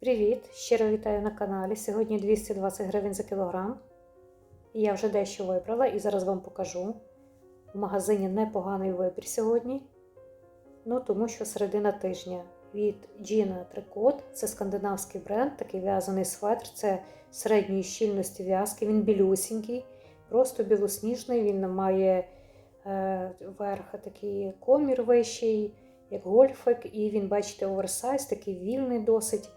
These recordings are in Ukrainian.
Привіт! Щиро вітаю на каналі. Сьогодні 220 гривень за кілограм. Я вже дещо вибрала і зараз вам покажу. В магазині непоганий вибір сьогодні. Ну, тому що середина тижня від Gina Tricot. Це скандинавський бренд, такий в'язаний светр. Це середньої щільності в'язки. Він білюсінький, просто білосніжний. Він має е, верх такий комір вищий, як гольфик, і він, бачите, оверсайз, такий вільний досить.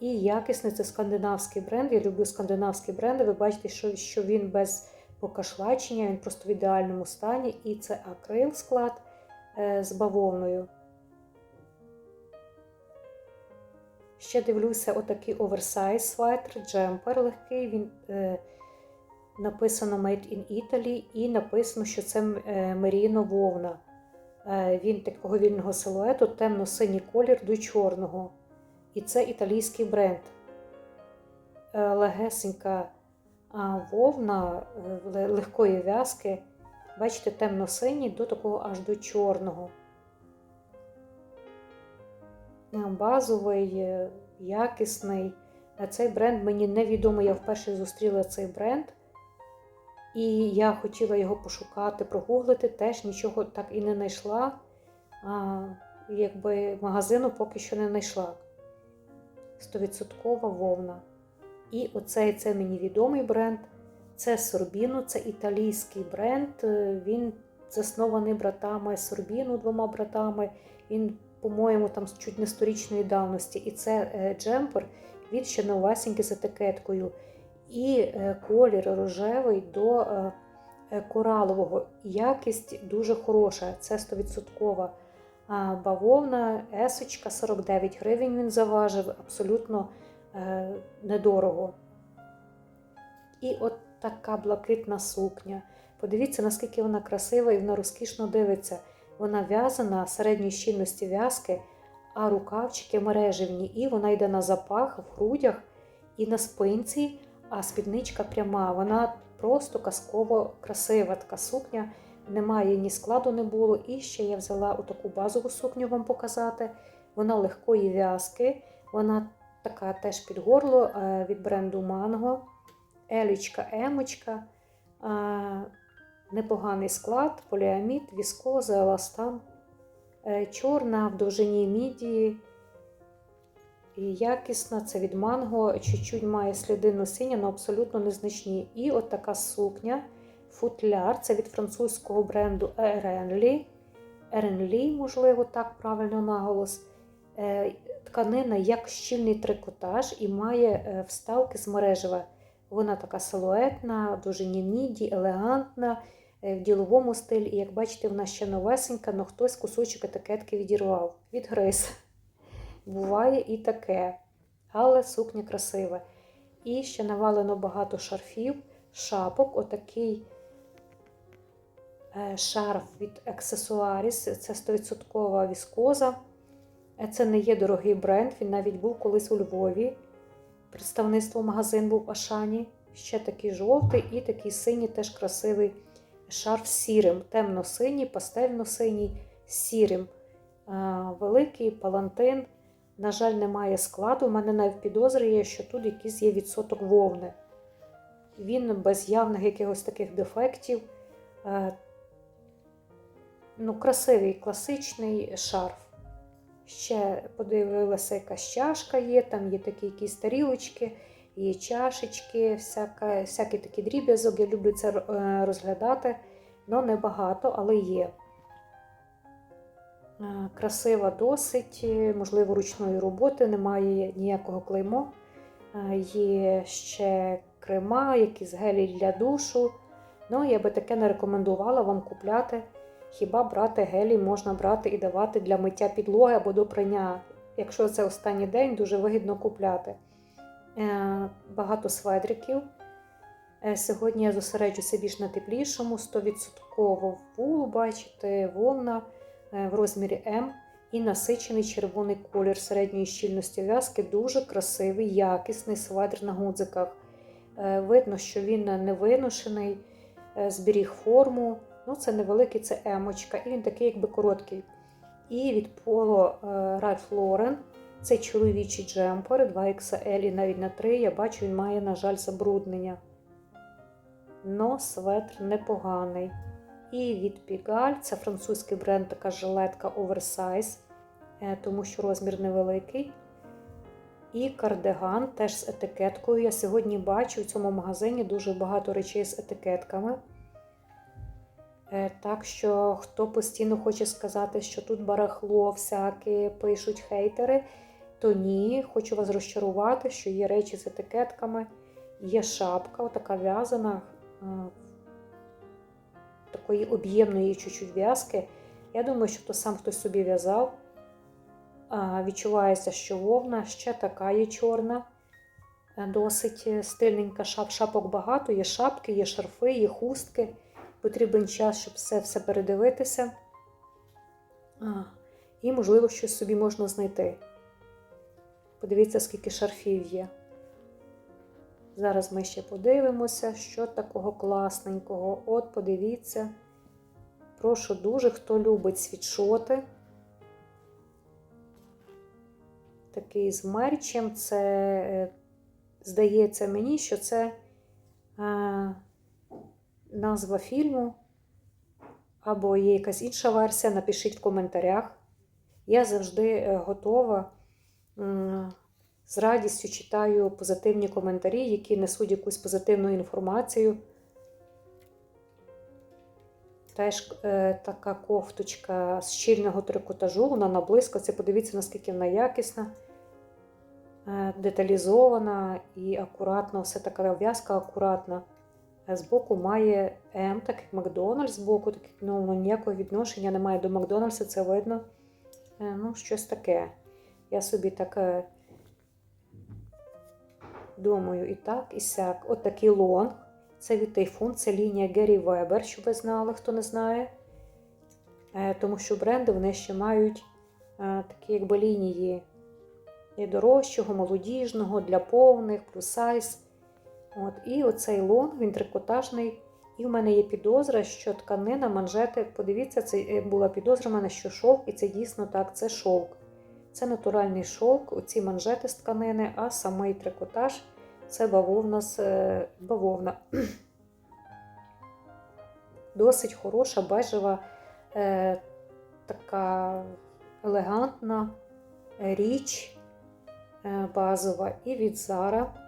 І якісний це скандинавський бренд. Я люблю скандинавські бренди. Ви бачите, що що він без покашлачення, він просто в ідеальному стані. І це акрил склад е, з бавовною. Ще дивлюся, отакий оверсайз свайтер, джемпер легкий. Він е, написано Made in Italy і написано, що це е, меріно вовна. Е, він такого вільного силуету, темно-синій колір до чорного. І це італійський бренд. Е, Легесенька вовна е, легкої в'язки. Бачите, темно-синій до такого аж до чорного. Е, Базовий, якісний. Цей бренд мені невідомий, я вперше зустріла цей бренд. І я хотіла його пошукати, прогуглити, теж нічого так і не знайшла. Якби магазину поки що не знайшла. 100% вовна. І оцей це мені відомий бренд. Це Сорбіно, це італійський бренд. Він заснований братами Сорбіно, двома братами. Він, по-моєму, там чуть не сторічної давності. І це джемпер, він ще новесенький з етикеткою. І колір рожевий до коралового. Якість дуже хороша, це 100%. Бавовна, есочка 49 гривень він заважив, абсолютно е, недорого. І от така блакитна сукня. Подивіться, наскільки вона красива і вона розкішно дивиться. Вона в'язана середньої щільності в'язки, а рукавчики мереживні. І вона йде на запах в грудях і на спинці, а спідничка пряма. Вона просто казково красива така сукня. Немає ні складу не було. І ще я взяла отаку базову сукню вам показати. Вона легкої в'язки, вона така теж під горло від бренду Mango. Елічка, емочка, непоганий склад, поліамід, віскоза, еластан, Е, чорна в довжині мідії. І якісна, це від манго, чуть-чуть має сліди носіння, але абсолютно незначні. І от така сукня. Футляр це від французького бренду Еренлі. Еренлі, можливо, так правильно наголос. Е, тканина як щільний трикотаж і має е, вставки з мережева. Вона така силуетна, дуже міді, елегантна, е, в діловому стилі. І як бачите, вона ще новесенька, але хтось кусочок етикетки відірвав, відгриз. Буває і таке. Але сукня красива. І ще навалено багато шарфів, шапок, отакий. Шарф від Accessoaries, це 100% віскоза. Це не є дорогий бренд, він навіть був колись у Львові. Представництво магазин був в Ашані. Ще такий жовтий і такий синій, теж красивий шарф сірим. Темно-синій, пастельно-синій, сірим. Великий палантин. На жаль, немає складу. У мене навіть підозри є, що тут якийсь є відсоток вовни. Він без явних якихось таких дефектів ну, красивий класичний шарф. Ще подивилася, якась чашка є, там є такі якісь тарілочки, є чашечки, всяка, всякий такий дріб'язок. Я люблю це розглядати, але небагато, але є. Красива досить, можливо, ручної роботи, немає ніякого клеймо. Є ще крема, якісь гелі для душу. Ну, я би таке не рекомендувала вам купляти. Хіба брати гелі можна брати і давати для миття підлоги або до прання. Якщо це останній день, дуже вигідно купляти. Е, багато сведриків. Е, сьогодні я зосереджуся більш на теплішому, 100% вул, бачите, вовна е, в розмірі М і насичений червоний колір середньої щільності в'язки. Дуже красивий, якісний сведр на гудзиках. Видно, що він не виношений, зберіг форму. Ну, це невеликий, це емочка, і він такий, якби короткий. І від Polo Ralph Lauren Це чоловічий джемпер 2XL і навіть на 3. Я бачу, він має, на жаль, забруднення. Но светр непоганий. І від Пігаль, це французький бренд, така жилетка оверсайз, е, тому що розмір невеликий. І кардиган теж з етикеткою. Я сьогодні бачу в цьому магазині дуже багато речей з етикетками. Е, Так що, хто постійно хоче сказати, що тут барахло всяке, пишуть хейтери, то ні, хочу вас розчарувати, що є речі з етикетками, є шапка, отака в'язана, е, такої об'ємної чуть-чуть в'язки. Я думаю, що то сам хтось собі в'язав. Відчувається, що вовна ще така є чорна, е, досить стильненька шап. Шапок багато, є шапки, є шарфи, є хустки. Потрібен час, щоб все все передивитися. А, І, можливо, щось собі можна знайти. Подивіться, скільки шарфів є. Зараз ми ще подивимося, що такого класненького. От, подивіться. Прошу дуже, хто любить світшоти. Такий з мерчем. Це, е, здається мені, що це е, назва фільму. Або є якась інша версія, напишіть в коментарях. Я завжди е, готова. З радістю читаю позитивні коментарі, які несуть якусь позитивну інформацію. Теж е, така кофточка з щільного трикотажу, вона на блискавці. Подивіться, наскільки вона якісна, е, деталізована і акуратно, все така в'язка акуратна. Збоку має М, так як Макдональдс збоку, так ну, ніякого відношення немає до Макдональдса, це видно. Е, ну, щось таке. Я собі так е, думаю, і так, і сяк. От такий лонг. Це від Тайфун, це лінія Гері Вебер, щоб ви знали, хто не знає. Е, Тому що бренди вони ще мають такі якби лінії і дорожчого, молодіжного, для повних, плюс сайз. От, І оцей лонг, він трикотажний. І в мене є підозра, що тканина, манжети, подивіться, це е, була підозра в мене, що шовк, і це дійсно так, це шовк. Це натуральний шовк, оці манжети з тканини, а самий трикотаж це бавовна е, бавовна. Досить хороша, бежева, е, така елегантна річ е, базова. І від Зара.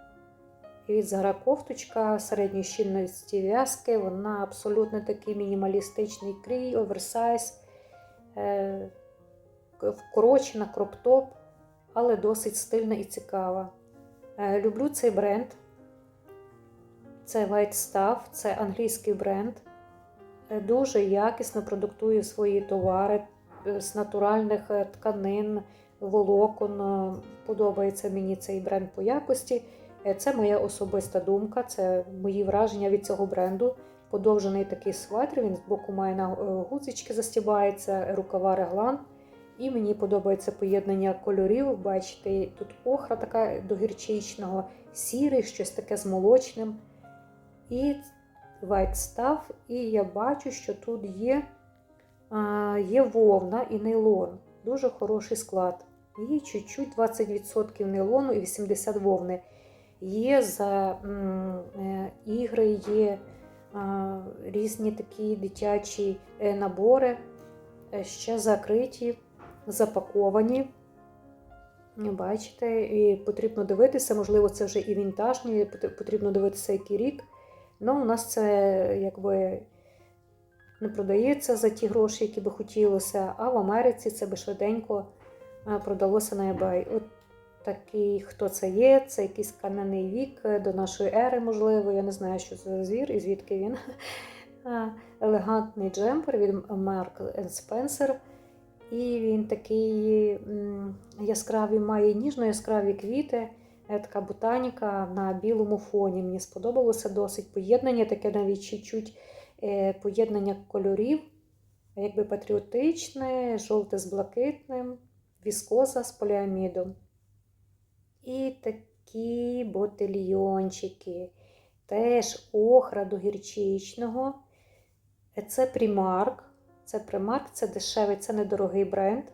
І від Зара кофточка середньої щільності в'язки. Вона абсолютно такий мінімалістичний крій, оверсайз, е, вкорочена, кроптоп, але досить стильна і цікава. Е, Люблю цей бренд. Це White Stuff, це англійський бренд. Е, Дуже якісно продуктує свої товари з натуральних тканин, волокон. Подобається мені цей бренд по якості. Е, Це моя особиста думка, це мої враження від цього бренду. Подовжений такий светр, він збоку має на е, гудзички застібається, рукава реглан. І мені подобається поєднання кольорів. Бачите, тут охра така до гірчичного, сірий, щось таке з молочним. І white stuff. І я бачу, що тут є, є вовна і нейлон. Дуже хороший склад. Є чуть-чуть 20% нейлону і 80 вовни. Є за е, ігри, є різні такі дитячі е, набори, е, ще закриті запаковані. Бачите, і потрібно дивитися, можливо, це вже і вінтажні, потрібно дивитися, який рік. Ну, у нас це якби не продається за ті гроші, які би хотілося, а в Америці це би швиденько продалося на eBay. От такий, хто це є, це якийсь кам'яний вік е, до нашої ери, можливо. Я не знаю, що це за звір і звідки він. Елегантний джемпер від Mark Spencer. І він такий яскравий, має ніжно-яскраві квіти, е, така ботаніка на білому фоні. Мені сподобалося досить поєднання, таке навіть чуть-чуть е, поєднання кольорів, якби патріотичне, жовте з блакитним, віскоза з поліамідом. І такі ботильйончики. Теж охра до гірчичного. Е, Це примарк. Це примарк, це дешевий, це недорогий бренд.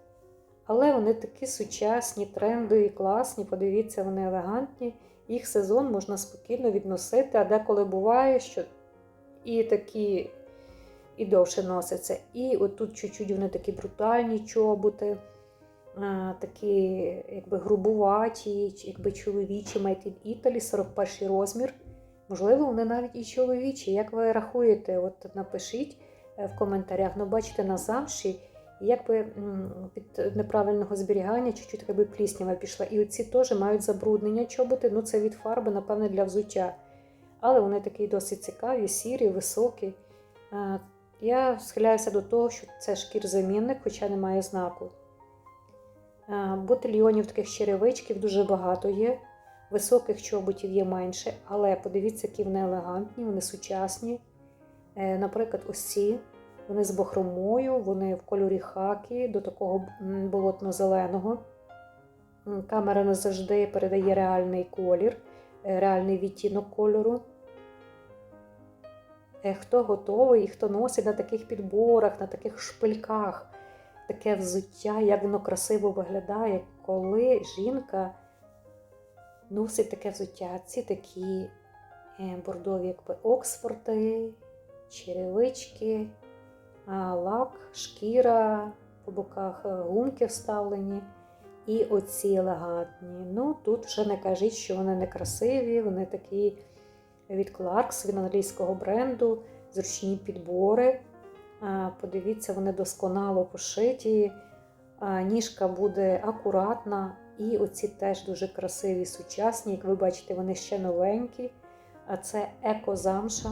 Але вони такі сучасні, трендові, класні. Подивіться, вони елегантні. Їх сезон можна спокійно відносити, а деколи буває, що і такі і довше носяться. І отут чуть-чуть вони такі брутальні чоботи, такі якби грубуваті, якби чоловічі, Made in Italy, 41 розмір. Можливо, вони навіть і чоловічі. Як ви рахуєте, от напишіть е, в коментарях. Ну, бачите, на замші, якби від неправильного зберігання чуть-чуть якби пліснява пішла. І оці теж мають забруднення чоботи. Ну, це від фарби, напевне, для взуття. Але вони такі досить цікаві, сірі, високі. Е, Я схиляюся до того, що це шкір-замінник, хоча немає знаку. Е, Ботильйонів таких черевичків дуже багато є. Високих чоботів є менше, але подивіться, які вони елегантні, вони сучасні. Е, Наприклад, ось ці, вони з бахромою, вони в кольорі хакі до такого болотно-зеленого. Камера не завжди передає реальний колір, е, реальний відтінок кольору. Хто готовий і хто носить на таких підборах, на таких шпильках таке взуття, як воно красиво виглядає, коли жінка носить таке взуття. Ці такі е, бордові, якби Оксфорди, черевички, лак, шкіра, по боках е, гумки вставлені. І оці елегантні. Ну, тут вже не кажіть, що вони не красиві, вони такі від Clarks, від англійського бренду, зручні підбори. Подивіться, вони досконало пошиті. Ніжка буде акуратна. І оці теж дуже красиві, сучасні. Як ви бачите, вони ще новенькі. А це еко-замша.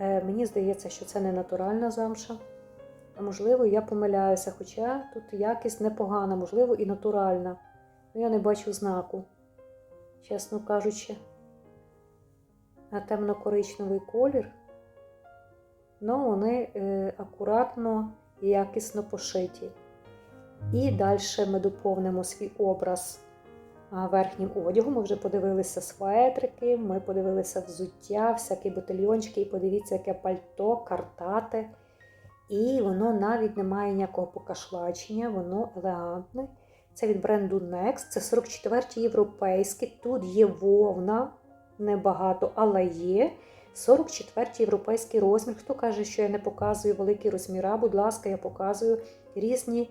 Е, Мені здається, що це не натуральна замша. Можливо, я помиляюся, хоча тут якість непогана, можливо, і натуральна. Ну, я не бачу знаку, чесно кажучи. На темно-коричневий колір. Ну, вони е, акуратно і якісно пошиті. І далі ми доповнимо свій образ верхнім одягом. Ми вже подивилися светрики, ми подивилися взуття, всякі ботильйончики, і подивіться, яке пальто, картати. І воно навіть не має ніякого покашлачення, воно елегантне. Це від бренду Next, це 44 європейський. Тут є вовна, небагато, але є. 44 європейський розмір. Хто каже, що я не показую великі розміра, будь ласка, я показую різні.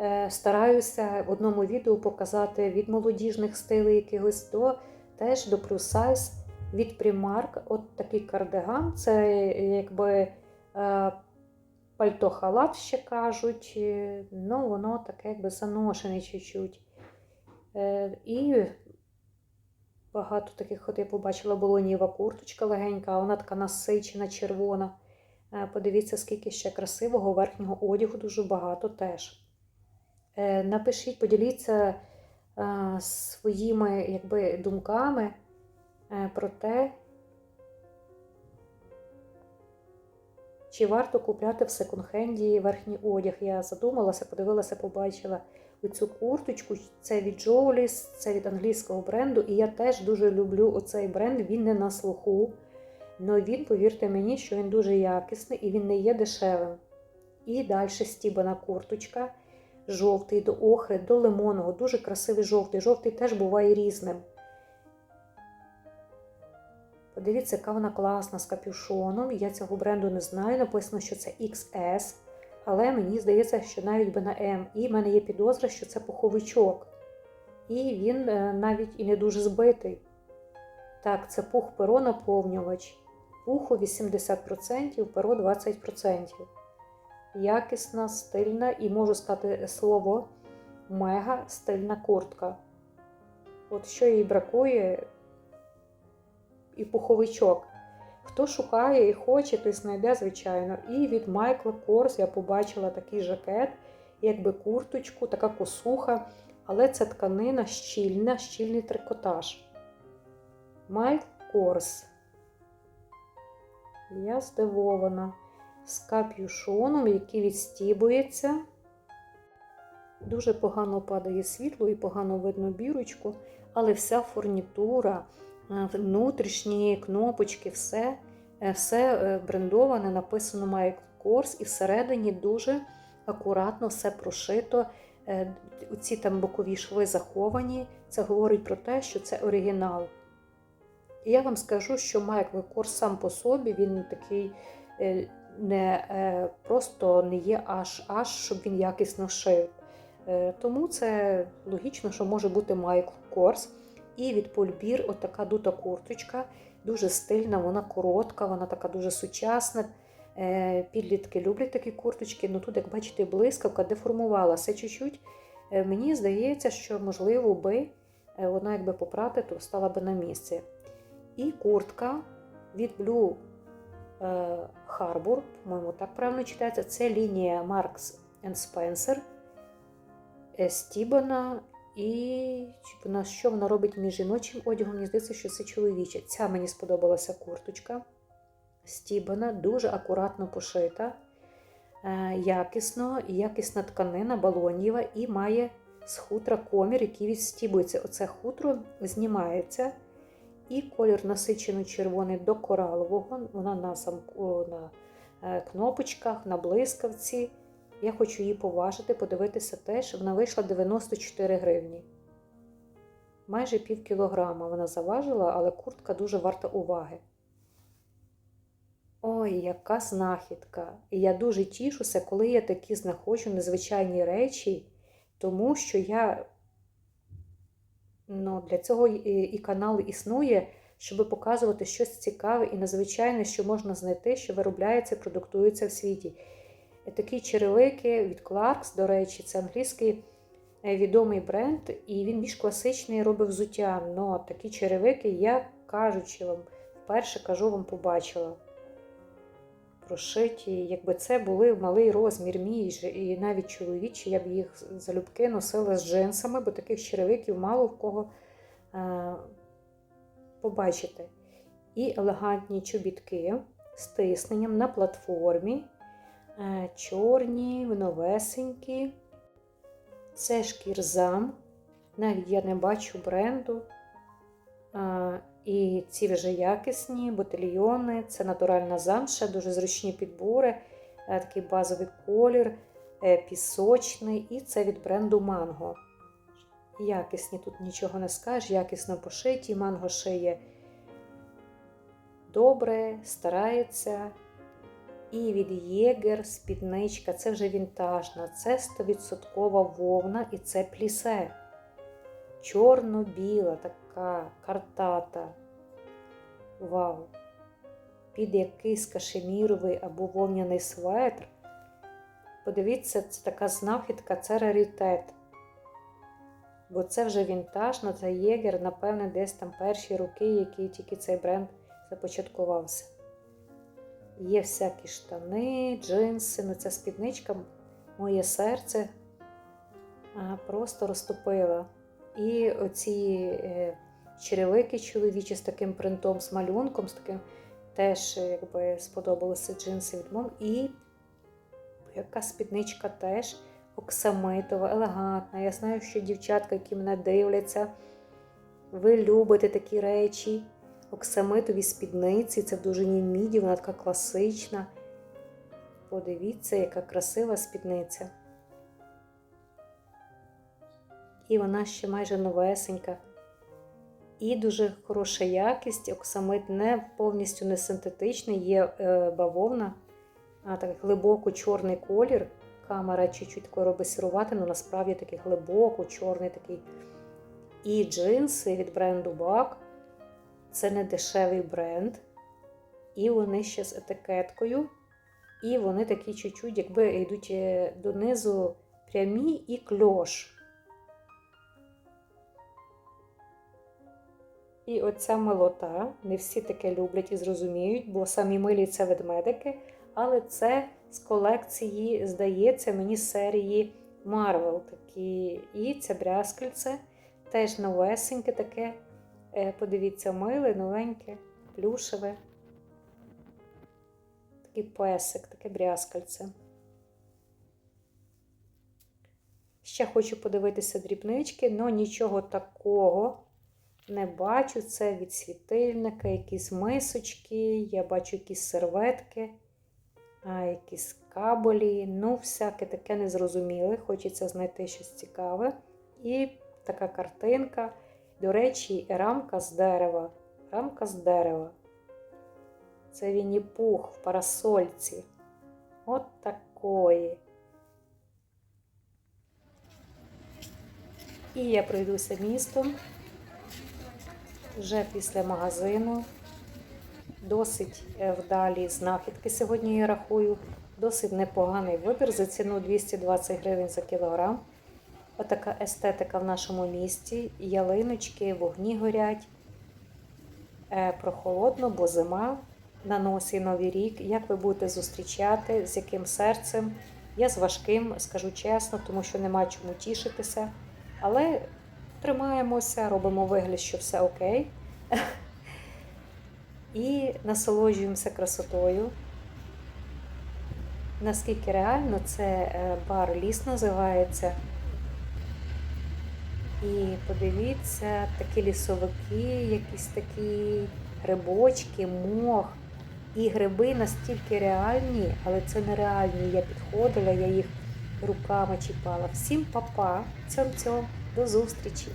Е, Стараюся в одному відео показати від молодіжних стилей якихось до теж до плюс сайз від Primark. От такий кардиган. Це якби е, пальто-халат ще кажуть. Е, Ну, воно таке якби заношене чуть-чуть. Е, І багато таких, от я побачила, болонієва курточка легенька, а вона така насичена, червона. Е, Подивіться, скільки ще красивого верхнього одягу, дуже багато теж. Е, Напишіть, поділіться е, своїми якби, думками про те, чи варто купляти в секонд-хенді верхній одяг. Я задумалася, подивилася, побачила оцю курточку. Це від Джоліс, це від англійського бренду. І я теж дуже люблю оцей бренд. Він не на слуху. але він, повірте мені, що він дуже якісний і він не є дешевим. І далі стібана курточка. Жовтий до охри, до лимонного, дуже красивий жовтий. Жовтий теж буває різним. Подивіться, яка вона класна з капюшоном. Я цього бренду не знаю. Написано, що це XS. Але мені здається, що навіть би на М. І в мене є підозра, що це пуховичок. І він е, навіть і не дуже збитий. Так, це пух перо наповнювач. Пуху 80%, перо 20%. Якісна, стильна і можу сказати слово мега стильна куртка. От що їй бракує, і пуховичок. Хто шукає і хоче, той знайде, звичайно. І від Майкла Корс я побачила такий жакет, якби курточку, така косуха, але це тканина щільна, щільний трикотаж. Майкл Корс. Я здивована. З капюшоном, який відстібується. Дуже погано падає світло і погано видно бірочку, але вся фурнітура внутрішні кнопочки, все все е, брендоване, написано Michael Kors, і всередині дуже акуратно все прошито Е, Ці там бокові шви заховані. Це говорить про те, що це оригінал. І я вам скажу, що Майкл Корс сам по собі він такий е, не е, просто не є аж аж, щоб він якісно шив. Е, Тому це логічно, що може бути Майкл Корс. І від Польбір отака дута курточка, дуже стильна, вона коротка, вона така дуже сучасна. Е, Підлітки люблять такі курточки. Ну тут, як бачите, блискавка деформувалася чуть-чуть. Е, Мені здається, що можливо би е, вона якби попрати, то стала би на місці. І куртка від Blue Harbor, по-моєму, так правильно читається. Це лінія Marks Spencer стібана. І чи що вона робить між жіночим одягом? Мені здається, що це чоловіче. Ця мені сподобалася курточка. Стібана, дуже акуратно пошита, е, якісно, якісна тканина, балонєва і має з хутра комір, який відстібується. Оце хутро знімається. І колір насичено червоний до коралового. Вона на замку, на е, кнопочках, на блискавці. Я хочу її поважити, подивитися теж. Вона вийшла 94 гривні. Майже пів кілограма вона заважила, але куртка дуже варта уваги. Ой, яка знахідка! І я дуже тішуся, коли я такі знаходжу незвичайні речі, тому що я ну, для цього і, канал існує, щоб показувати щось цікаве і незвичайне, що можна знайти, що виробляється продуктується в світі. Такі черевики від Clarks, до речі, це англійський е, відомий бренд, і він більш класичний робить взуття. Но такі черевики, я кажучи вам, вперше кажу вам, побачила. Прошиті, якби це були малий розмір мій, і навіть чоловічі, я б їх залюбки носила з джинсами, бо таких черевиків мало в кого е, побачити. І елегантні чобітки з тисненням на платформі. Е, чорні, новесенькі. Це шкірзам. Навіть я не бачу бренду. Е, і ці вже якісні ботильйони, це натуральна замша, дуже зручні підбори, е, такий базовий колір, пісочний, і це від бренду Mango. Якісні, тут нічого не скажеш, якісно пошиті. Манго шиє добре, старається. І від Єгер спідничка, це вже вінтажна, це 100% вовна і це плісе. Чорно-біла, така картата. Вау! Під якийсь кашеміровий або вовняний светр. Подивіться, це така знахідка, це раритет. Бо це вже вінтажна, це Єгер, напевне, десь там перші роки, які тільки цей бренд започаткувався. Є всякі штани, джинси, ну ця спідничка, моє серце просто розтопила. І оці е, черевики чоловічі з таким принтом, з малюнком, з таким теж якби сподобалися джинси від мом. І яка спідничка теж оксамитова, елегантна. Я знаю, що дівчатка, які мене дивляться, ви любите такі речі оксамитові спідниці, це в довжині міді, вона така класична. Подивіться, яка красива спідниця. І вона ще майже новесенька. І дуже хороша якість, оксамит не повністю не синтетичний, є е, бавовна, а так глибоко чорний колір. Камера чуть-чуть робить сирувати, але насправді такий глибоко чорний такий. І джинси від бренду Бак. Це не дешевий бренд. І вони ще з етикеткою. І вони такі чуть-чуть, якби йдуть е, донизу прямі і кльош. І оця милота. Не всі таке люблять і зрозуміють, бо самі милі це ведмедики. Але це з колекції, здається, мені серії Marvel такі. І це брязкальце теж новесеньке таке. Е, подивіться, миле, новеньке, плюшеве. Такий песик, таке брязкальце. Ще хочу подивитися дрібнички, але нічого такого не бачу. Це від світильника, якісь мисочки, я бачу якісь серветки. а, якісь кабелі, ну, всяке таке незрозуміле. Хочеться знайти щось цікаве. І така картинка. До речі, рамка з дерева. Рамка з дерева. Це Вінні Пух в парасольці. От такої. І я пройдуся містом вже після магазину. Досить е, вдалі знахідки сьогодні я рахую. Досить непоганий вибір за ціну 220 гривень за кілограм. Отака естетика в нашому місті. Ялиночки, вогні горять. Е, Прохолодно, бо зима на носі Новий рік. Як ви будете зустрічати, з яким серцем? Я з важким, скажу чесно, тому що нема чому тішитися. Але тримаємося, робимо вигляд, що все окей. І насолоджуємося красотою. Наскільки реально, це е, бар ліс називається. І подивіться, такі лісовики, якісь такі грибочки, мох. І гриби настільки реальні, але це нереальні. Я підходила, я їх руками чіпала. Всім па-па, цьом-цьом, до зустрічі!